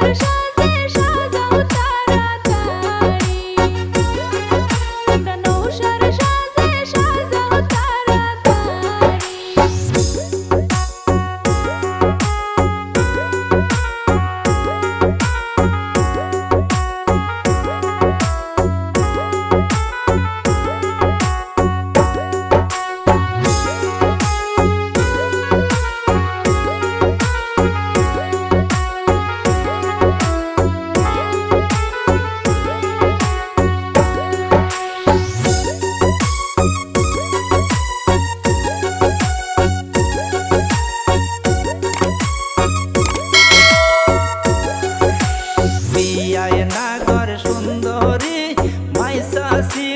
Shut সুন্দরী মাইসা ছিল